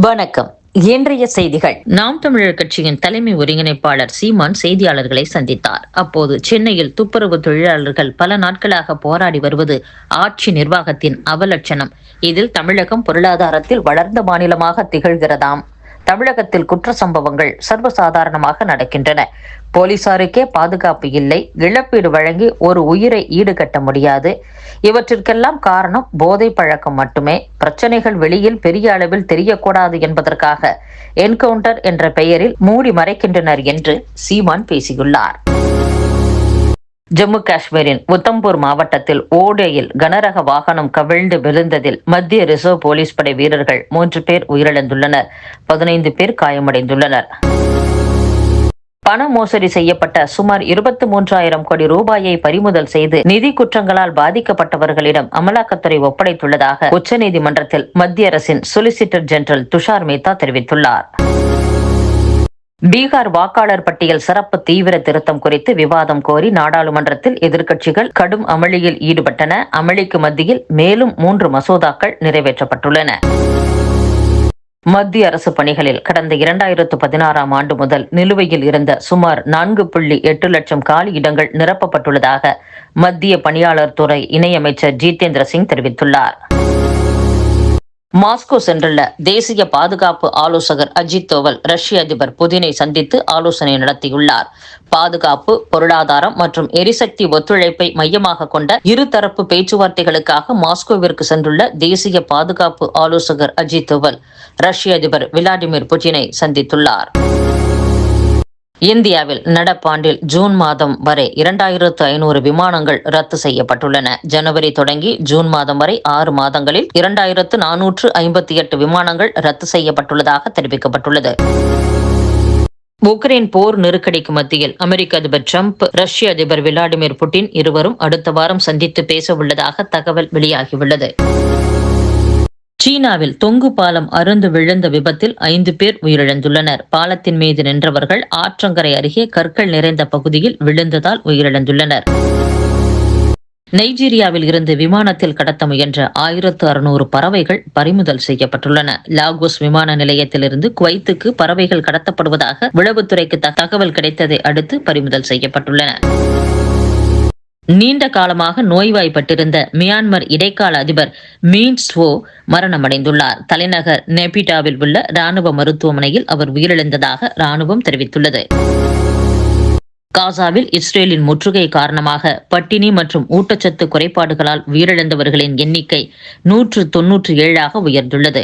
வணக்கம். இன்றைய செய்திகள். நாம் தமிழர் கட்சியின் தலைமை ஒருங்கிணைப்பாளர் சீமான் செய்தியாளர்களை சந்தித்தார். அப்போது சென்னையில் துப்புரவு தொழிலாளர்கள் பல நாட்களாக போராடி வருவது ஆட்சி நிர்வாகத்தின் அவலட்சணம். இதில் தமிழகம் பொருளாதாரத்தில் வளர்ந்த மாநிலமாக திகழ்கிறதாம். தமிழகத்தில் குற்ற சம்பவங்கள் சர்வசாதாரணமாக நடக்கின்றன. போலீசாருக்கே பாதுகாப்பு இல்லை. இழப்பீடு வழங்கி ஒரு உயிரை ஈடுகட்ட முடியாது. இவற்றிற்கெல்லாம் காரணம் போதை பழக்கம் மட்டுமே. பிரச்சனைகள் வெளியில் பெரிய அளவில் தெரியக்கூடாது என்பதற்காக. என்கவுண்டர் என்ற பெயரில் மூடி மறைக்கின்றனர் என்று சீமான் பேசியுள்ளார். ஜம்மு காஷ்மீரின் உத்தம்பூர் மாவட்டத்தில் ஓடையில் கனரக வாகனம் கவிழ்ந்து விழுந்ததில் மத்திய ரிசர்வ் போலீஸ் படை வீரர்கள் மூன்று பேர் உயிரிழந்துள்ளனர். பதினைந்து பேர் காயமடைந்துள்ளனர். பண மோசடி செய்யப்பட்ட சுமார் இருபத்தி மூன்றாயிரம் கோடி ரூபாயை பறிமுதல் செய்து நிதி குற்றங்களால் பாதிக்கப்பட்டவர்களிடம் அமலாக்கத்துறை ஒப்படைத்துள்ளதாக உச்சநீதிமன்றத்தில் மத்திய அரசின் சொலிசிட்டர் ஜெனரல் துஷார் மேத்தா தெரிவித்துள்ளார். பீகார் வாக்காளர் பட்டியல் சிறப்பு தீவிர திருத்தம் குறித்து விவாதம் கோரி நாடாளுமன்றத்தில் எதிர்க்கட்சிகள் கடும் அமளியில் ஈடுபட்டன. அமளிக்கு மத்தியில் மேலும் மூன்று மசோதாக்கள் நிறைவேற்றப்பட்டுள்ளன. மத்திய அரசு பணிகளில் கடந்த இரண்டாயிரத்து பதினாறாம் ஆண்டு முதல் நிலுவையில் இருந்த சுமார் நான்கு புள்ளி எட்டு லட்சம் காலி இடங்கள் நிரப்பப்பட்டுள்ளதாக மத்திய பணியாளர் துறை இணையமைச்சர் ஜிதேந்திர சிங் தெரிவித்துள்ளார். மாஸ்கோ சென்றுள்ள தேசிய பாதுகாப்பு ஆலோசகர் அஜித் தோவல் ரஷ்ய அதிபர் புதினை சந்தித்து ஆலோசனை நடத்தியுள்ளார். பாதுகாப்பு பொருளாதாரம் மற்றும் எரிசக்தி ஒத்துழைப்பை மையமாக கொண்ட இருதரப்பு பேச்சுவார்த்தைகளுக்காக மாஸ்கோவிற்கு சென்றுள்ள தேசிய பாதுகாப்பு ஆலோசகர் அஜித் தோவல் ரஷ்ய அதிபர் விளாடிமிர் புட்டினை சந்தித்துள்ளார். இந்தியாவில் நடப்பாண்டில் ஜூன் மாதம் வரை இரண்டாயிரத்து ஐநூறு விமானங்கள் ரத்து செய்யப்பட்டுள்ளன. ஜனவரி தொடங்கி ஜூன் மாதம் வரை ஆறு மாதங்களில் இரண்டாயிரத்து நானூற்று ஐம்பத்தி எட்டு விமானங்கள் ரத்து செய்யப்பட்டுள்ளதாக தெரிவிக்கப்பட்டுள்ளது. உக்ரைன் போர் நெருக்கடிக்கு மத்தியில் அமெரிக்க அதிபர் டிரம்ப் ரஷ்ய அதிபர் விளாடிமிர் புட்டின் இருவரும் அடுத்த வாரம் சந்தித்து பேச உள்ளதாக தகவல் வெளியாகியுள்ளது. சீனாவில் தொங்கு பாலம் அருந்து விழுந்த விபத்தில் ஐந்து பேர் உயிரிழந்துள்ளனர். பாலத்தின் மீது நின்றவர்கள் ஆற்றங்கரை அருகே கற்கள் நிறைந்த பகுதியில் விழுந்ததால் உயிரிழந்துள்ளனர். நைஜீரியாவில் இருந்து விமானத்தில் கடத்த முயன்ற ஆயிரத்து அறுநூறு பறவைகள் பறிமுதல் செய்யப்பட்டுள்ளன. லாகோஸ் விமான நிலையத்திலிருந்து குவைத்துக்கு பறவைகள் கடத்தப்படுவதாக உளவுத்துறைக்கு தகவல் கிடைத்ததை அடுத்து பறிமுதல் செய்யப்பட்டுள்ளன. நீண்ட காலமாக நோய்வாய்ப்பட்டிருந்த மியான்மர் இடைக்கால அதிபர் மீன் ஸ்வோ மரணமடைந்துள்ளார். தலைநகர் நெபிடாவில் உள்ள ராணுவ மருத்துவமனையில் அவர் உயிரிழந்ததாக ராணுவம் தெரிவித்துள்ளது. காசாவில் இஸ்ரேலின் முற்றுகை காரணமாக பட்டினி மற்றும் ஊட்டச்சத்து குறைபாடுகளால் உயிரிழந்தவர்களின் எண்ணிக்கை நூற்று தொன்னூற்று ஏழாக உயர்ந்துள்ளது.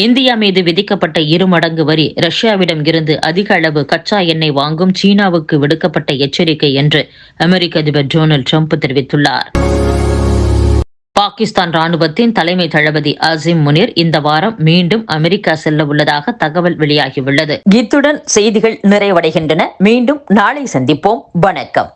இந்தியா மீது விதிக்கப்பட்ட இரு மடங்கு வரி ரஷ்யாவிடம் இருந்து அதிக அளவு கச்சா எண்ணெய் வாங்கும் சீனாவுக்கு விடுக்கப்பட்ட எச்சரிக்கை என்று அமெரிக்க அதிபர் டொனால்டு ட்ரம்ப் தெரிவித்துள்ளார். பாகிஸ்தான் ராணுவத்தின் தலைமை தளபதி அசிம் முனிர் இந்த வாரம் மீண்டும் அமெரிக்கா செல்ல உள்ளதாக தகவல் வெளியாகியுள்ளது. இத்துடன் செய்திகள் நிறைவடைகின்றன. மீண்டும் நாளை சந்திப்போம். வணக்கம்.